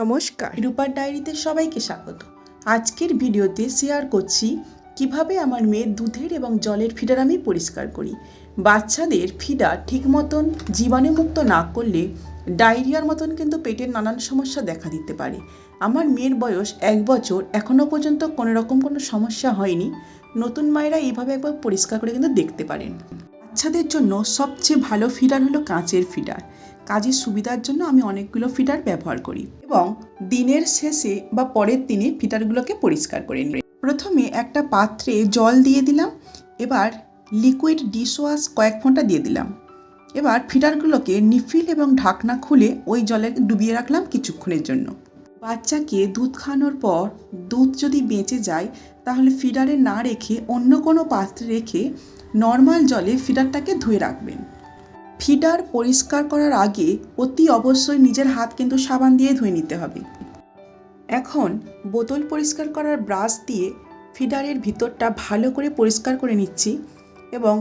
নমস্কার। রূপার ডায়েরিতে সবাইকে স্বাগত। আজকের ভিডিওতে শেয়ার করছি কীভাবে আমার মেয়ের দুধের এবং জলের ফিডার আমি পরিষ্কার করি। বাচ্চাদের ফিডার ঠিক মতন জীবাণুমুক্ত না করলে ডায়রিয়ার মতন কিন্তু পেটের নানান সমস্যা দেখা দিতে পারে। আমার মেয়ের বয়স এক বছর এখনও পর্যন্ত কোনো রকম কোনো সমস্যা হয়নি। নতুন মায়েরা এইভাবে একবার পরিষ্কার করে কিন্তু দেখতে পারেন। বাচ্চাদের জন্য সবচেয়ে ভালো ফিডার হলো কাঁচের ফিডার কাজের সুবিধার জন্য আমি অনেকগুলো ফিডার ব্যবহার করি এবং দিনের শেষে বা পরের দিনে ফিডারগুলোকে পরিষ্কার করে নিই। প্রথমে একটা পাত্রে জল দিয়ে দিলাম, এবার লিকুইড ডিশওয়াশ কয়েক ফোঁটা দিয়ে দিলাম। এবার ফিডারগুলোকে নিফিল এবং ঢাকনা খুলে ওই জলে ডুবিয়ে রাখলাম কিছুক্ষণের জন্য। বাচ্চাকে দুধ খাওয়ানোর পর দুধ যদি বেঁচে যায়, তাহলে ফিডারে না রেখে অন্য কোনো পাত্রে রেখে নর্মাল জলে ফিডারটাকে ধুয়ে রাখবেন। ফিডার পরিষ্কার করার আগে অতি অবশ্যই নিজের হাত কিন্তু সাবান দিয়ে ধুয়ে নিতে হবে। এখন বোতল পরিষ্কার করার ব্রাশ দিয়ে ফিডারের ভিতরটা ভালো করে পরিষ্কার করে নিচ্ছি এবং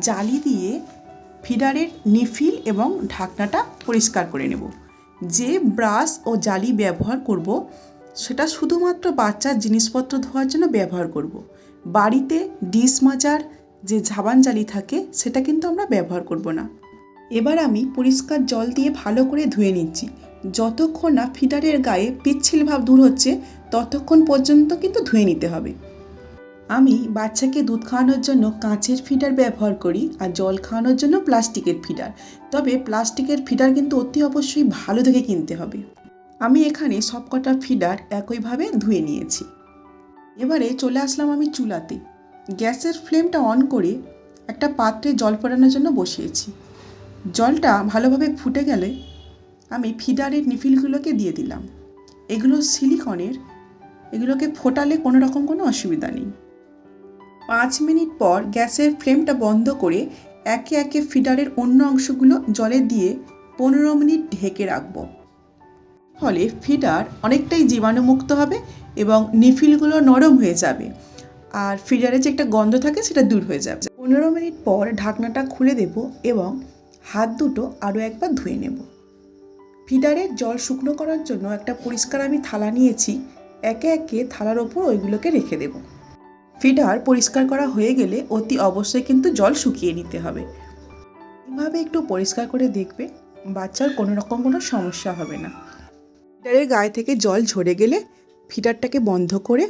জালি দিয়ে ফিডারের নিফিল এবং ঢাকনাটা পরিষ্কার করে নেব। যে ব্রাশ ও জালি ব্যবহার করব, সেটা শুধুমাত্র বাচ্চার জিনিসপত্র ধোয়ার জন্য ব্যবহার করব। বাড়িতে ডিশ মাজার যে ঝাবান জালি থাকে, সেটা কিন্তু আমরা ব্যবহার করব না। এবার আমি পরিষ্কার জল দিয়ে ভালো করে ধুয়ে নিচ্ছি। যতক্ষণ না ফিডারের গায়ে পিচ্ছিল ভাব দূর হচ্ছে, ততক্ষণ পর্যন্ত কিন্তু ধুয়ে নিতে হবে। আমি বাচ্চাকে দুধ খাওয়ানোর জন্য কাঁচের ফিডার ব্যবহার করি আর জল খাওয়ানোর জন্য প্লাস্টিকের ফিডার তবে প্লাস্টিকের ফিডার কিন্তু অতি অবশ্যই ভালো দেখে কিনতে হবে। আমি এখানে সবকটা ফিডার একইভাবে ধুয়ে নিয়েছি। এবারে চলে আসলাম আমি চুলাতে। গ্যাসের ফ্লেমটা অন করে একটা পাত্রে জল পড়ানোর জন্য বসিয়েছি। জলটা ভালোভাবে ফুটে গেলে আমি ফিডারের নিফিলগুলোকে দিয়ে দিলাম। এগুলো সিলিকনের, এগুলোকে ফোটালে কোনো রকম কোনো অসুবিধা নেই। পাঁচ মিনিট পর গ্যাসের ফ্লেমটা বন্ধ করে একে একে ফিডারের অন্য অংশগুলো জলে দিয়ে পনেরো মিনিট ঢেকে রাখব। ফলে ফিডার অনেকটাই জীবাণুমুক্ত হবে এবং নিফিলগুলো নরম হয়ে যাবে। আর ফিডারে যে একটা গন্ধ থাকে সেটা দূর হয়ে যাবে। পনেরো মিনিট পর ঢাকনাটা খুলে দেব এবং হাত দুটো আরও একবার ধুয়ে নেব। ফিডারের জল শুকনো করার জন্য একটা পরিষ্কার আমি থালা নিয়েছি। একে একে থালার ওপর ওইগুলোকে রেখে দেব। ফিডার পরিষ্কার করা হয়ে গেলে অতি অবশ্যই কিন্তু জল শুকিয়ে নিতে হবে। এভাবে একটু পরিষ্কার করে দেখবে, বাচ্চার কোনো রকম কোনো সমস্যা হবে না। ফিডারের গায়ে থেকে জল ঝরে গেলে ফিডারটাকে বন্ধ করে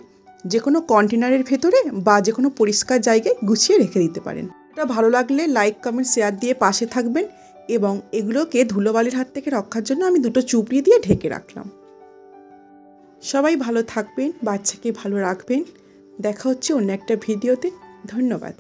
যে কোনো কন্টেনারের ভেতরে বা যে কোনো পরিষ্কার জায়গায় গুছিয়ে রেখে দিতে পারেন। এটা ভালো লাগলে লাইক, কমেন্ট, শেয়ার দিয়ে পাশে থাকবেন এবং এগুলোকে ধুলোবালির হাত থেকে রক্ষার জন্য আমি দুটো চুপড়ি দিয়ে ঢেকে রাখলাম। সবাই ভালো থাকবেন, বাচ্চাকে ভালো রাখবেন। দেখা হচ্ছে অন্য একটা ভিডিওতে। ধন্যবাদ।